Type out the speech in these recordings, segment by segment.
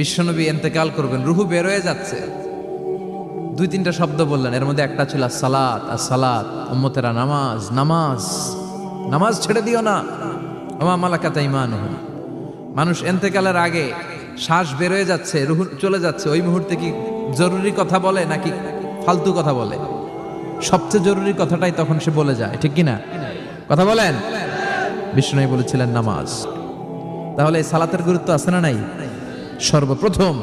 বিশ্বনবী এন্তেকাল করবেন, রুহু বের হয়ে যাচ্ছে। দুই তিনটা শব্দ বললেন, এর মধ্যে একটা ছিল সালাত আর সালাত উম্মতেরা নামাজ নামাজ নামাজ ছেড়ে দিও না। আমা মালাকাতা ইমান মানুষ এন্তেকালের আগে শ্বাস বের হয়ে যাচ্ছে, রুহু চলে যাচ্ছে, ওই মুহূর্তে কি জরুরি কথা বলে নাকি ফালতু কথা বলে? সবচেয়ে জরুরি কথাটাই তখন সে বলে যায়, ঠিক কি না কথা বলেন? বিষ্ণু বলেছিলেন, নামাজ। তাহলে সালাতের গুরুত্ব আছে না নাই? সর্বপ্রথম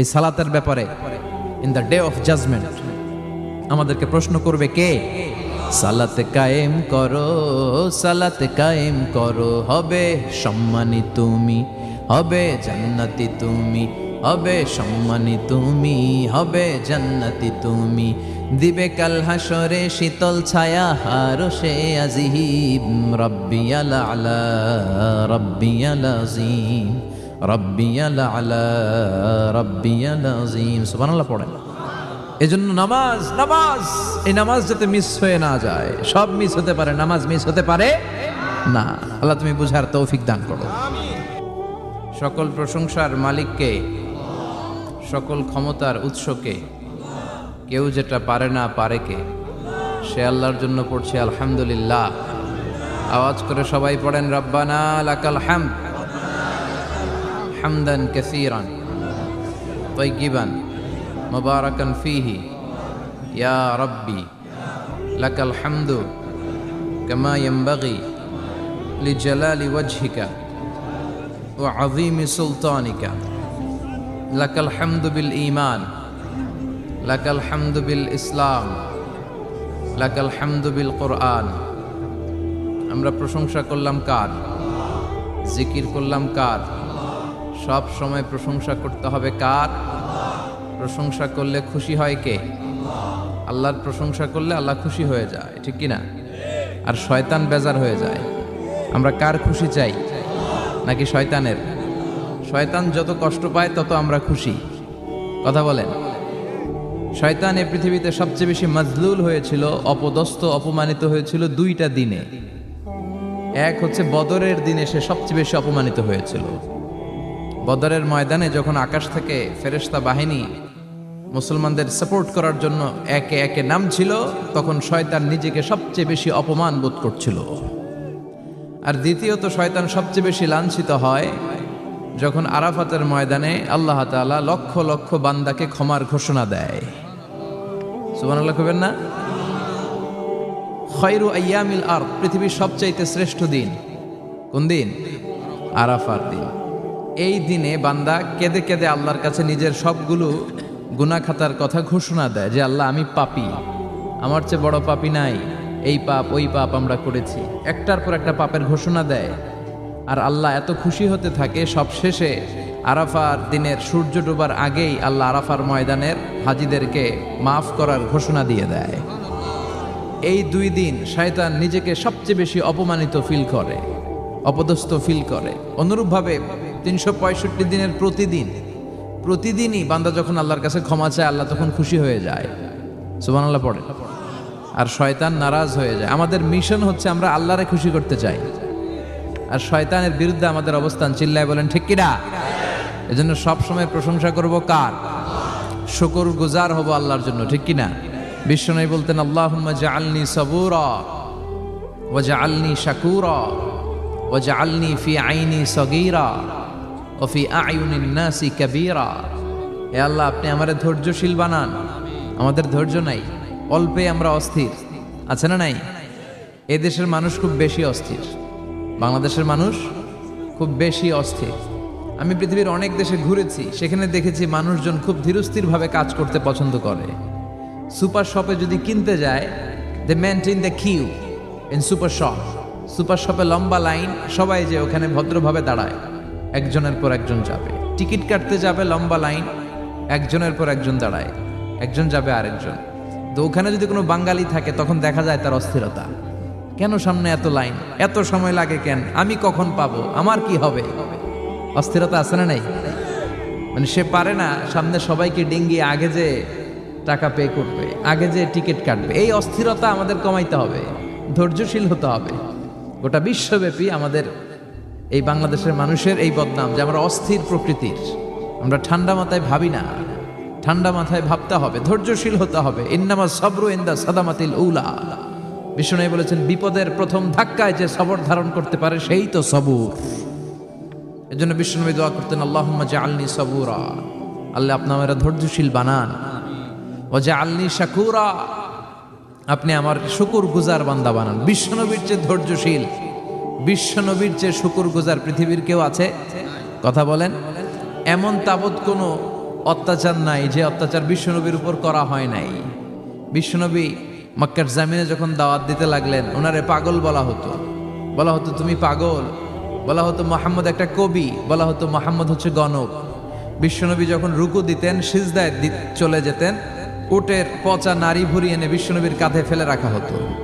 এই সালাতের ব্যাপারে in the day of judgment আমাদেরকে প্রশ্ন করবে কে? সালাতে কায়েম করো, সালাতে কায়েম করো, হবে সম্মানী তুমি, হবে জান্নাতি তুমি, হবে সম্মানী তুমি, হবে জান্নাতি তুমি। দিবে কাল হাসরে শীতল ছায়া, হারো সে আজিহিব রব্বিয়াল আলা রব্বিয়াল আজিম। আলা নামাজ নামাজ, এই নামাজ যাতে মিস হয়ে না যায়, সব মিস হতে পারে, নামাজ মিস হতে পারে না। আল্লাহ তুমি বুঝার তৌফিক দান করো। সকল প্রশংসার মালিককে, সকল ক্ষমতার উৎসকে, কেউ যেটা পারে না পারে কে, সে আল্লাহর জন্য পড়ছে আলহামদুলিল্লাহ। আওয়াজ করে সবাই পড়েন, রব্বানা লাকাল হামদ। হামদান কাসীরান طيبا مباركا فيه يا ربي لك الحمد كما ينبغي لجلال وجهك وعظيم سلطانك لك الحمد بالإيمان لك الحمد بالإسلام لك الحمد بالقرآن আমরা প্রশংসা করলাম কার জিকির করলাম কার সব সময় প্রশংসা করতে হবে কার? প্রশংসা করলে খুশি হয় কে? আল্লাহর প্রশংসা করলে আল্লাহ খুশি হয়ে যায়, ঠিক কি না আর শয়তান বেজার হয়ে যায়। আমরা কার খুশি চাই? নাকি শয়তানের? শয়তান যত কষ্ট পায় তত আমরা খুশি। কথা বলেন। শয়তান এ পৃথিবীতে সবচেয়ে বেশি মজলুল হয়েছিল, অপদস্থ, অপমানিত হয়েছিল দুইটা দিনে। এক হচ্ছে বদরের দিনে সে সবচেয়ে বেশি অপমানিত হয়েছিল। বদরের ময়দানে যখন আকাশ থেকে ফেরেশতা বাহিনী মুসলমানদের সাপোর্ট করার জন্য একে একে নাম ছিল তখন শয়তান নিজেকে সবচেয়ে বেশি অপমান বোধ করছিল। আর দ্বিতীয়ত শয়তান সবচেয়ে বেশি লাঞ্ছিত হয় যখন আরাফাতের ময়দানে আল্লাহ তাআলা লক্ষ লক্ষ বান্দাকে ক্ষমার ঘোষণা দেয়। সুবহানাল্লাহ কবেন না? খয়রু আয়ামিল আর পৃথিবীর সবচাইতে শ্রেষ্ঠ দিন। কোন দিন? আরাফার দিন। এই দিনে বান্দা কেঁদে কেঁদে আল্লাহর কাছে নিজের সবগুলো গুনাখাতার কথা ঘোষণা দেয় যে, আল্লাহ, আমি পাপি। আমার চেয়ে বড় পাপি নাই। এই পাপ, ওই পাপ আমরা করেছি। একটার পর একটা পাপের ঘোষণা দেয়। আর আল্লাহ এত খুশি হতে থাকে সব শেষে আরাফার দিনের সূর্য ডোবার আগেই আল্লাহ আরাফার ময়দানের হাজিদেরকে মাফ করার ঘোষণা দিয়ে দেয়। এই দুই দিন শয়তান নিজেকে সবচেয়ে বেশি অপমানিত ফিল করে, অপদস্থ ফিল করে। অনুরূপভাবে তিনশো পঁয়ষট্টি দিনের প্রতিদিন, প্রতিদিনই বান্দা যখন আল্লাহর কাছে ক্ষমা চায়, আল্লাহ তখন খুশি হয়ে যায়। সুবান আল্লাহ পড়ে। আর শয়তান নারাজ হয়ে যায়। আমাদের মিশন হচ্ছে আমরা আল্লাহরে খুশি করতে চাই। আর শয়তানের বিরুদ্ধে আমাদের অবস্থান চিল্লায় বলেন, ঠিক কিনা? এজন্য সবসময় প্রশংসা করব কার? শুকর গুজার হব আল্লাহর জন্য, ঠিক কিনা? বিশ্বনবী বলতেন, আল্লাহুম্মা জাআলনি সাবুরা ওয়া জাআলনি শাকুরা ওয়া জাআলনি ফি আইনি সগীরা। ও ফি আয়ুনিন নাসি কাবীরা। হে আল্লাহ, আপনি আমাদের ধৈর্যশীল বানান। আমাদের ধৈর্য নাই, অল্পে আমরা অস্থির। আছে না নাই? এ দেশের মানুষ খুব বেশি অস্থির। বাংলাদেশের মানুষ খুব বেশি অস্থির। আমি পৃথিবীর অনেক দেশে ঘুরেছি, সেখানে দেখেছি মানুষজন খুব ধীরস্থিরভাবে কাজ করতে পছন্দ করে। সুপার শপে যদি কিনতে যায় they maintain the queue in super shop super শপে লম্বা লাইন, সবাই যে ওখানে ভদ্রভাবে দাঁড়ায়। একজনের পর একজন যাবে। টিকিট কাটতে যাবে লম্বা লাইন, একজনের পর একজন দাঁড়ায়, একজন যাবে আরেকজন। তো ওখানে যদি কোনো বাঙালি থাকে, তখন দেখা যায় তার অস্থিরতা। কেন সামনে এত লাইন? এত সময় লাগে কেন? আমি কখন পাবো? আমার কি হবে? অস্থিরতা আছে না নাই? মানে সে পারে না, সামনে সবাইকে ডিঙ্গিয়ে আগে যে টাকা পে করবে, আগে যে টিকিট কাটবে, এই অস্থিরতা আমাদের কমাইতে হবে, ধৈর্যশীল হতে হবে। গোটা বিশ্বব্যাপী আমাদের এই বাংলাদেশের মানুষের এই বদনাম যে আমরা অস্থির প্রকৃতির। আমরা ঠান্ডা মাথায় ভাবি না। ঠান্ডা মাথায় ভাবতে হবে, ধৈর্যশীল হতে হবে। ইন্নামা সবরু ইন্দা সাদামাতিল উলা। বিষ্ণু বলেছেন, বিপদের প্রথম ধাক্কায় যে সবর ধারণ করতে পারে সেই তো সবুর। এজন্য বিষ্ণুনবী দোয়া করতেন, আল্লাহুম্মা জাআলনি সবুরা। আল্লাহ আপনি আমারা ধৈর্যশীল বানান। ও যে জাআলনি শাকুরা। আপনি আমার শুকুর গুজার বান্দা বানান। বিশ্বনবীর চেয়ে ধৈর্যশীল। বিশ্বনবীর চেয়ে শুকুর গুজার পৃথিবীর কেউ আছে? কথা বলেন। এমন তাবৎ কোনো অত্যাচার নাই যে অত্যাচার বিশ্বনবীর উপর করা হয় নাই। বিশ্বনবী মক্কার জামিনে যখন দাওয়াত দিতে লাগলেন, ওনারে পাগল বলা হতো। বলা হতো, তুমি পাগল। বলা হতো, মোহাম্মদ একটা কবি। বলা হতো, মোহাম্মদ হচ্ছে গণক। বিশ্বনবী যখন রুকু দিতেন, সিজদায় চলে যেতেন, উটের পচা নারী ভুরি এনে বিশ্বনবীর কাঁধে ফেলে রাখা হতো।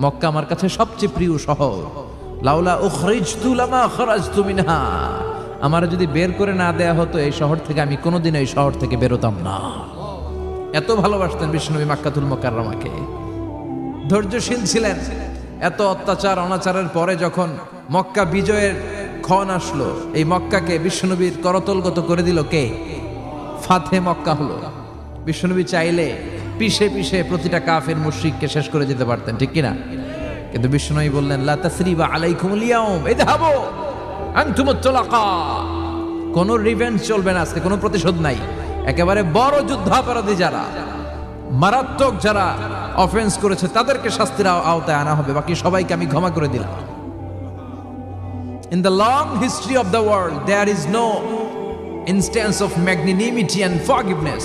মক্কা আমার কাছে সবচেয়ে প্রিয় শহর। লাউলা উখরিজতু লামা খরাজতু মিনহা। আমার যদি বের করে না দেয়া হতো এই শহর থেকে, আমি কোনোদিন এই শহর থেকে বেরোতাম না। এত ভালোবাসতেন বিষ্ণুবী মাক্কাতুল মোকাররমাকে। ধৈর্যশীল ছিলেন। এত অত্যাচার, অনাচারের পরে যখন মক্কা বিজয়ের ক্ষণ আসলো, এই মক্কাকে বিষ্ণুবীর করতলগত করে দিল কে? ফাতে মক্কা হলো। বিশ্বনবী চাইলে পিষে পিষে প্রতিটা কাফের মুশরিককে শেষ করে যেতে পারতেন, ঠিক কিনা? কিন্তু বিশ্বনবী বললেন কোনো রিভেঞ্জ চলবে না আজকে, কোনো প্রতিশোধ নাই। একেবারে বড় যুদ্ধাপরাধী যারা, মারাত্মক যারা অফেন্স করেছে, তাদেরকে শাস্তির আওতায় আনা হবে। বাকি সবাইকে আমি ক্ষমা করে দিলাম। In the long history of the world there is no instance of magnanimity and forgiveness.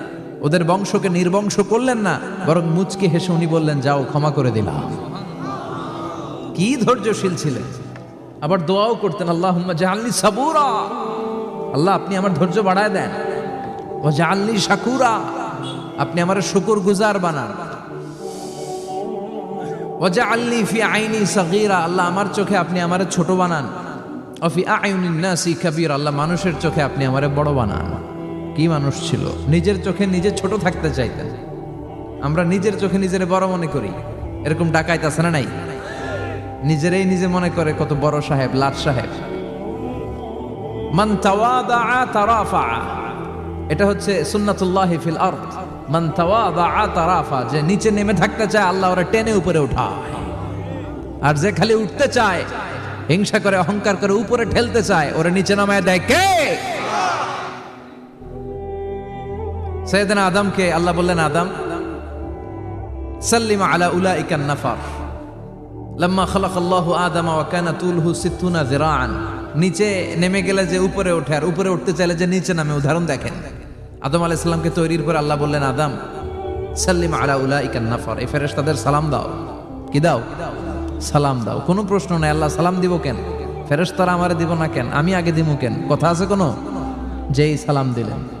ওদের বংশকে নির্বংশ করলেন না, বরং মুচকে হেসে উনি বললেন, যাও, ক্ষমা করে দিলাম। কি ধৈর্যশীল ছিলেন। আবার দোয়াও করতেন আল্লাহ জাহাল্লি সাবুরা। আল্লাহ, আপনি আমার ধৈর্য বাড়ায় দেন। ও জাহাল্লি শাকুরা। আপনি আমার শুকুর গুজার বানান। ও জাহাল্লি ফি আইনি আল্লাহ, আমার চোখে আপনি আমারে ছোট বানান। অফি আইউনিন নাসি আল্লাহ, মানুষের চোখে আপনি আমার বড় বানান। কি মানুষ ছিল? নিজের চোখে নিজে ছোট থাকতে চাইতেন। আমরা নিজের চোখে নিজের বড় মনে করি। এরকম ডাকাইত আছে না নাই? নিজেরাই নিজে মনে করে কত বড় সাহেব, লাট সাহেব। এটা হচ্ছে সুন্নাতুল্লাহি ফিল আরদ। যে নিচে নেমে থাকতে চায়, আল্লাহ ওরা টেনে উপরে উঠায়। আর যে খালি উঠতে চায়, হিংসা করে, অহংকার করে উপরে ঠেলতে চায়, ওরা নিচে নামায় দেয় কে? সৈয়দনা আদমকে আল্লাহ বললেন, আদম, সাল্লিম আলা উলাইকান নাফার। লম্মা খালাক আল্লাহ আদম ওয়া কানা তুলহু সিত্তুনা যিরাআন। নিচে নেমে গেলে যে উপরে ওঠে, আর উপরে উঠতে চাইলে যে নিচে নামে, উদাহরণ দেখেন। আদম আলাইহিস সালামকে তৈরির পর আল্লাহ বললেন, আদম, সাল্লিম আলা উলাইকান নাফার। এই ফেরেশতাদের সালাম দাও। কি দাও? সালাম দাও। কোনো প্রশ্ন নাই, আল্লাহ সালাম দিব কেন? ফেরেশতারা আমারে দিব না কেন? আমি আগে দিব কেন? কথা আছে কোনো? যেই সালাম দিলেন।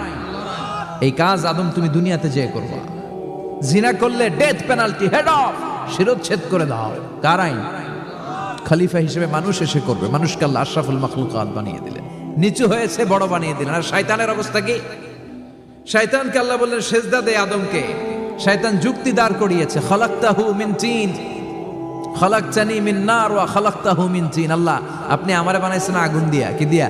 এই কাজ আদম তুমি দুনিয়াতে যেয়ে করবা। জিনা করলে ডেথ পেনাল্টি হেড অফ শিরোচ্ছেদ করে দাও। কার আইন খলিফা হিসেবে মানুষ এসে করবে। মানুষকে আল্লাহ আশরাফুল মাখলুকাত বানিয়ে দিলেন। নিচু হয়েছে, বড় বানিয়ে দিলেন। আর শয়তানের অবস্থা কি? শয়তানকে আল্লাহ বললেন, সেজদা দে আদমকে। শয়তান যুক্তি দাঁড় করিয়েছে, খলাক্তাহু মিন তিন। খলাকচানি মিন নার ওয়া খলাক্তাহু মিন চিন আল্লাহ, আপনি আমারে বানাইছেন আগুন দিয়া। কি দিয়া?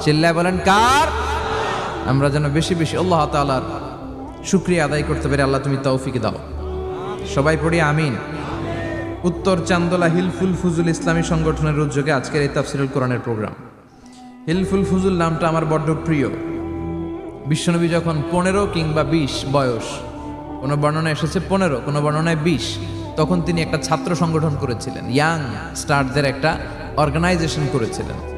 চিল্লায় বলেন, কার? আমরা যেন বেশি বেশি আল্লাহ তাআলার শুক্রিয়া আদায় করতে পারি, আল্লাহ তুমি তৌফিক দাও। সবাই পড়ি, আমিন। উত্তর চান্দোলা হিলফুল ফুজুল ইসলামী সংগঠনের উদ্যোগে আজকের এই তাফসিরুল কোরআনের প্রোগ্রাম। হিলফুল ফুজুল নামটা আমার বড্ড প্রিয়। বিশ্বনবী যখন পনেরো কিংবা বিশ বয়স, কোনো বর্ণনা এসেছে পনেরো, কোনো বর্ণনায় বিশ, তখন তিনি একটা ছাত্র সংগঠন করেছিলেন, ইয়াং স্টারদের একটা অর্গানাইজেশন করেছিলেন।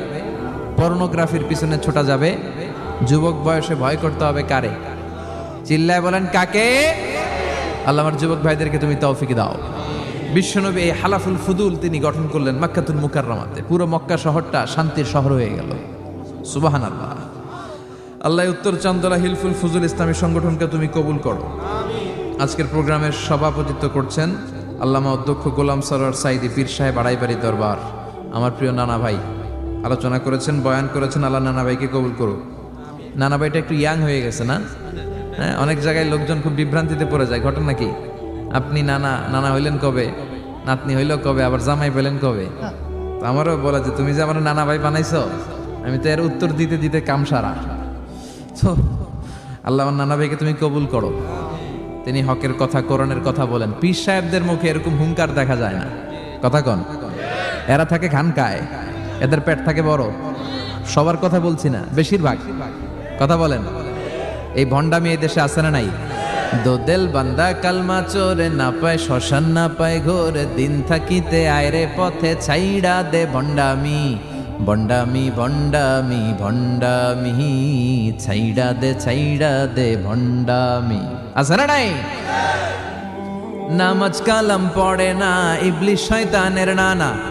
পর্নোগ্রাফির পিছনে ছোটা যাবে। যুবক বয়সে ভয় করতে হবে কারে? চিল্লায় বলেন, কাকে? আল্লাহ যুবক ভাইদেরকে তুমি তৌফিক দাও। বিশ্বনবী এই হালাফুল ফুদুল তিনি গঠন করলেন মক্কাতুল মুকাররমাতে। পুরো মক্কা শহরটা শান্তির শহর হয়ে গেল। সুবাহান আল্লাহ আল্লাহ উত্তর চান্দলা হিলফুল ফুজুল ইসলামী সংগঠনকে তুমি কবুল করো। আজকের প্রোগ্রামের সভাপতিত্ব করছেন আল্লামা অধ্যক্ষ গোলাম সরোয়ার সাইদি পীর সাহেব আড়াইবাড়ি দরবার। আমার প্রিয় নানা ভাই আলোচনা করেছেন, বয়ান করেছেন, আল্লাহ নানা ভাইকে কবুল করো নানা ভাইটা একটু ইয়াং হয়ে গেছে না? হ্যাঁ অনেক জায়গায় লোকজন খুব বিভ্রান্তিতে পড়ে যায়, ঘটনা কি? আপনি নানা নানা হইলেন কবে? নাতনি হইল কবে? আবার জামাই পেলেন কবে? তো আমারও বলা যে, তুমি যে আমার নানা ভাই বানাইছ, আমি তো এর উত্তর দিতে দিতে কাম সারা তো আল্লাহ আমার নানা ভাইকে তুমি কবুল করো। তিনি হকের কথা, কোরআনের কথা বলেন। পীর সাহেবদের মুখে এরকম হুঙ্কার দেখা যায় না। কথা কন। এরা থাকে খানকায় এদের পেট থাকে বড়। সবার কথা বলছি না, বেশিরভাগ। কথা বলেন। এই ভণ্ডামি এই দেশে আছে না নাই? দোদেল বান্দা কালমা চোরে না পায়, শ্মশান না পায় ঘোরে। দিন থাকিতে আয়রে পথে ছাইড়া দে ভণ্ডামি। ভণ্ডামি ভণ্ডামি ভণ্ডামি। ছাইড়া দে ছাইড়া দে ভণ্ডামি। আছে না নাই? নামাজ কালাম পড়ে না ইবলিশ শয়তানের নানা।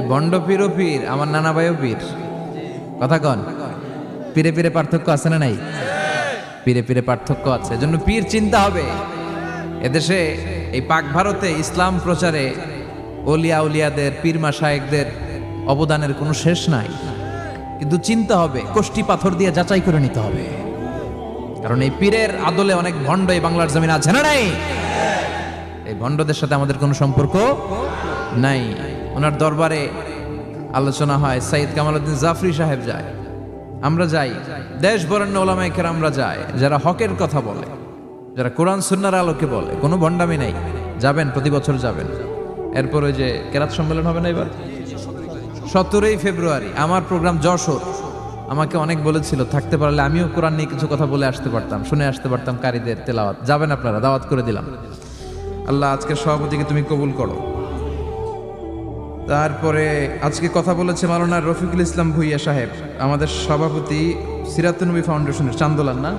ভণ্ড পীর ও পীর, আমার নানা ভাইও পীর। কথা কন, পীরে পীরে পার্থক্য আছে না নাই? পীরে পীরে পার্থক্য আছে, এজন্য পীর চিন্তা হবে। এদেশে এই পাক ভারতে ইসলাম প্রচারে ওলিয়া উলিয়াদের, পীর মাসায়েকদের অবদানের কোনো শেষ নাই। কিন্তু চিন্তা হবে, কোষ্টি পাথর দিয়ে যাচাই করে নিতে হবে। কারণ এই পীরের আদলে অনেক ভণ্ড এই বাংলার জমিন আছে না নাই? এই ভণ্ডদের সাথে আমাদের কোনো সম্পর্ক নাই। ওনার দরবারে আলোচনা হয় সাইদ কামালউদ্দিন জাফরি সাহেব যায়। আমরা যাই, দেশ বরেণ্য ওলামাইকের আমরা যাই যারা হকের কথা বলে, যারা কোরআন সুন্নার আলোকে বলে, কোনো ভণ্ডামি নাই, যাবেন, প্রতি বছর যাবেন। এরপর ওই যে কেরাত সম্মেলন হবে না এবার? সতেরোই ফেব্রুয়ারি, আমার প্রোগ্রাম যশোর। আমাকে অনেক বলেছিল, থাকতে পারলে আমিও কোরআন নিয়ে কিছু কথা বলে আসতে পারতাম, শুনে আসতে পারতাম কারীদের তেলাওয়াত। যাবেন আপনারা, দাওয়াত করে দিলাম। আল্লাহ আজকে সভাপতিকে তুমি কবুল করো। তারপরে আজকে কথা বলেছে মালানা রফিকুল ইসলাম ভুইয়া সাহেব, আমাদের সভাপতি সিরাতুনবী ফাউন্ডেশনের চান্দোলান, না?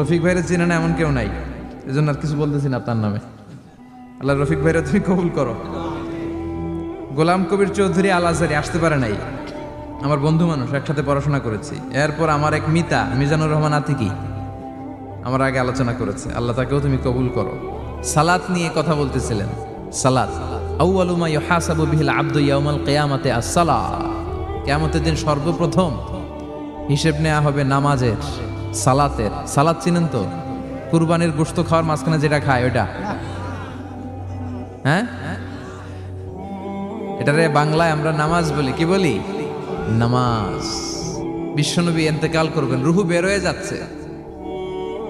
রফিক ভাইরে চিনে না এমন কেউ নাই। এজন্য আর কিছু বলতেছি না তার নামে। আল্লাহ রফিক ভাইরা তুমি কবুল করো। গোলাম কবির চৌধুরী আল আজহারি আসতে পারে নাই। আমার বন্ধু মানুষ, একসাথে পড়াশোনা করেছি। এরপর আমার এক মিতা, মিজানুর রহমান আতিকি আমার আগে আলোচনা করেছে। আল্লাহ তাকেও তুমি কবুল করো। সালাত নিয়ে কথা বলতেছিলেন। সালাত। আউয়ালু মা ইউহাসাবু বিহিল আবদু ইয়াউমাল কিয়ামাতে আস-সালাহ কিয়ামতের দিন সর্বপ্রথম হিসেব নেওয়া হবে নামাজের, সালাতের। সালাত চিনেন তো? কুরবানির গোশত খাওয়ার মাঝখানে যেটা খায় ওটা হ্যাঁ? এটারে বাংলায় আমরা নামাজ বলি। কি বলি? নামাজ। বিশ্বনবী এন্তেকাল করবেন, রুহু বের হয়ে যাচ্ছে।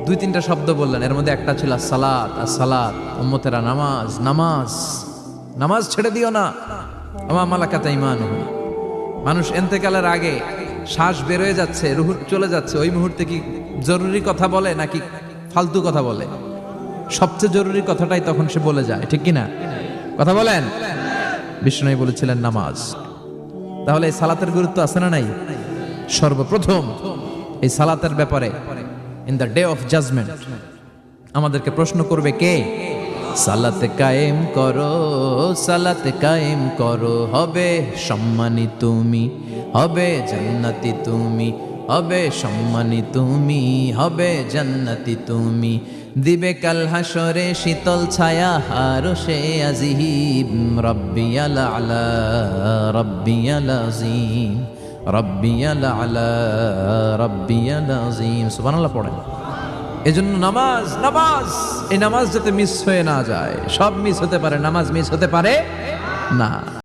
দুই তিনটা শব্দ বললেন, এর মধ্যে একটা ছিল সালাত আর সালাত উম্মতেরা নামাজ নামাজ। নামাজ ছেড়ে দিও না। আমা মালাকাতা ইমান মানুষ এন্তেকালের আগে শ্বাস বের হয়ে যাচ্ছে, রুহু চলে যাচ্ছে। ওই মুহূর্তে কি জরুরি কথা বলে নাকি ফালতু কথা বলে? সবচেয়ে জরুরি কথাটাই তখন সে বলে যায়, ঠিক কিনা? কথা বলেন? বিষ্ণু বলেছিলেন, নামাজ। তাহলে এই সালাতের গুরুত্ব আছে না নাই? সর্বপ্রথম এই সালাতের ব্যাপারে in the day of judgement আমাদেরকে প্রশ্ন করবে কে? সালাত কায়েম করো, সালাত কায়েম করো। হবে সম্মানী তুমি, হবে জান্নাতি তুমি, হবে সম্মানী তুমি, হবে জান্নাতি তুমি। দিবে কাল হাসরে শীতল ছায়া হারো সে আজিহিব রব্বিয়াল আলা, রব্বিয়াল আজিম, রব্বিয়াল আলা, রব্বিয়াল আজিম। সুবহানাল্লাহ, পড়েন। এজন্য নামাজ নামাজ। এই নামাজ যাতে মিস হয়ে না যায়, সব মিস হতে পারে, নামাজ মিস হতে পারে না।